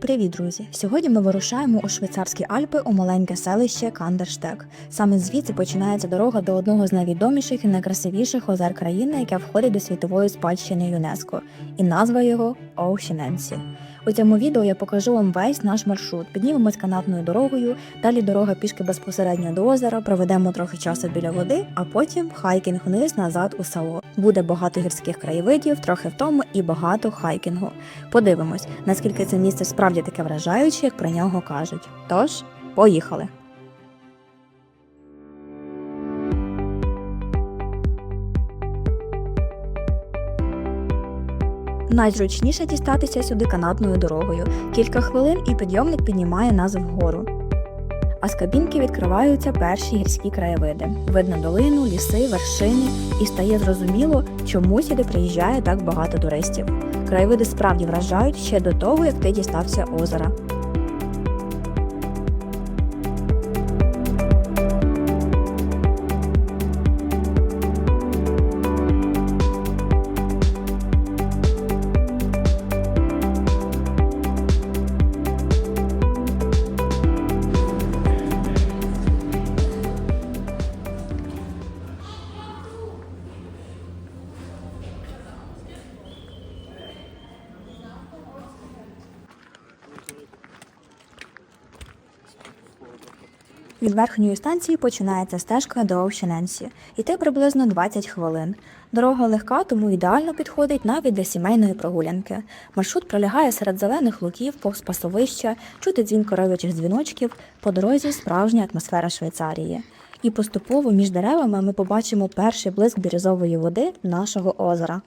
Привіт, друзі! Сьогодні ми вирушаємо у швейцарські Альпи у маленьке селище Кандерштек. Саме звідси починається дорога до одного з найвідоміших і найкрасивіших озер країни, яке входить до світової спадщини ЮНЕСКО, і назва його Оушененсі. У цьому відео я покажу вам весь наш маршрут. Піднімемось канатною дорогою, далі дорога пішки безпосередньо до озера, проведемо трохи часу біля води, а потім хайкінг вниз назад у село. Буде багато гірських краєвидів, трохи втому і багато хайкінгу. Подивимось, наскільки це місце справді таке вражаюче, як про нього кажуть. Тож, поїхали! Найзручніше дістатися сюди канатною дорогою. Кілька хвилин і підйомник піднімає нас вгору. А з кабінки відкриваються перші гірські краєвиди. Видно долину, ліси, вершини, і стає зрозуміло, чому сюди приїжджає так багато туристів. Краєвиди справді вражають ще до того, як ти дістався озера. Від верхньої станції починається стежка до Овщененсі. Йти приблизно 20 хвилин. Дорога легка, тому ідеально підходить навіть для сімейної прогулянки. Маршрут пролягає серед зелених луків, повз пасовища, чути дзвін коров'ячих дзвіночків, по дорозі справжня атмосфера Швейцарії. І поступово між деревами ми побачимо перший блиск бірюзової води нашого озера.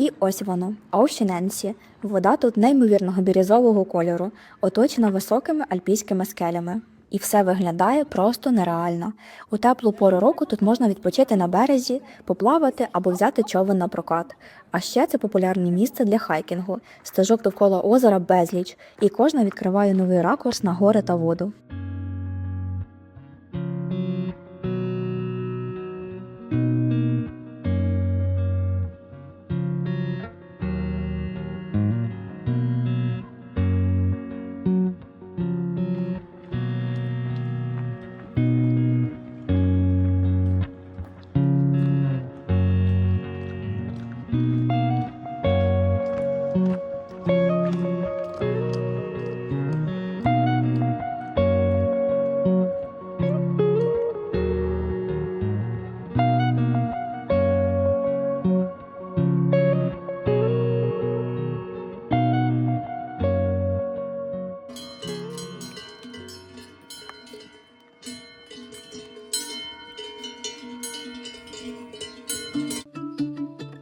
І ось воно, Оушененсі. Вода тут неймовірного бірюзового кольору, оточена високими альпійськими скелями. І все виглядає просто нереально. У теплу пору року тут можна відпочити на березі, поплавати або взяти човен на прокат. А ще це популярне місце для хайкінгу. Стежок довкола озера безліч, і кожна відкриває новий ракурс на гори та воду.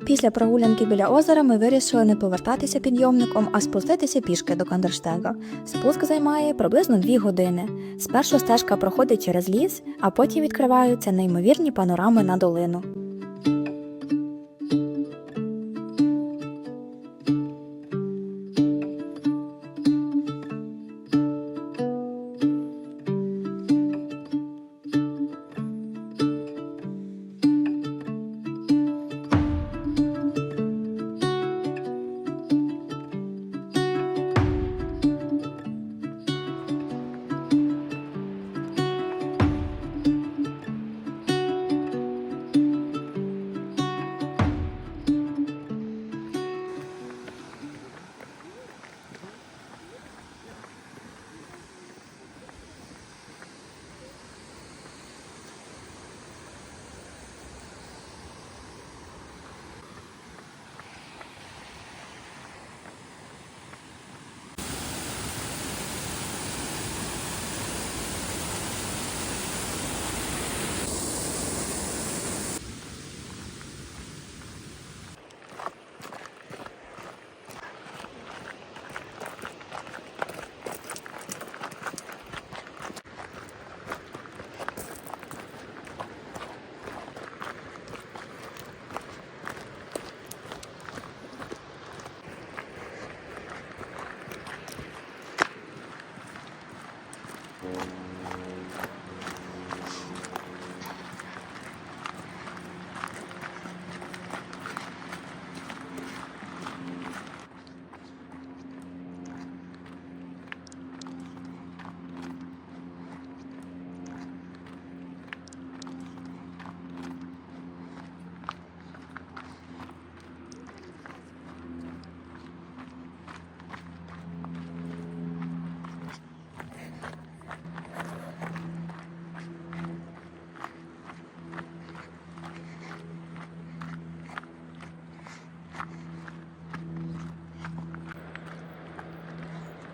Після прогулянки біля озера ми вирішили не повертатися підйомником, а спуститися пішки до Кандерштега. Спуск займає приблизно дві години. Спершу стежка проходить через ліс, а потім відкриваються неймовірні панорами на долину.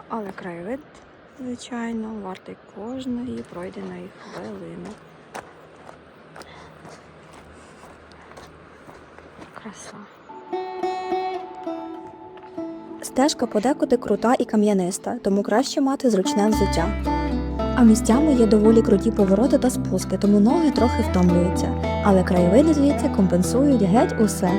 Але краєвид, звичайно, вартий кожної пройденої хвилини. Краса. Стежка подекуди крута і кам'яниста, тому краще мати зручне взуття. А місцями є доволі круті повороти та спуски, тому ноги трохи втомлюються, але краєвиди звідси компенсують геть усе.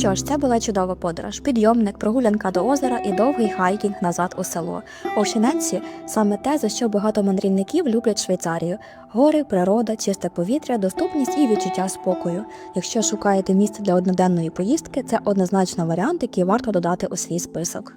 Що ж, це була чудова подорож, підйомник, прогулянка до озера і довгий хайкінг назад у село. Овшиненці саме те, за що багато мандрівників люблять Швейцарію: гори, природа, чисте повітря, доступність і відчуття спокою. Якщо шукаєте місце для одноденної поїздки, це однозначно варіант, який варто додати у свій список.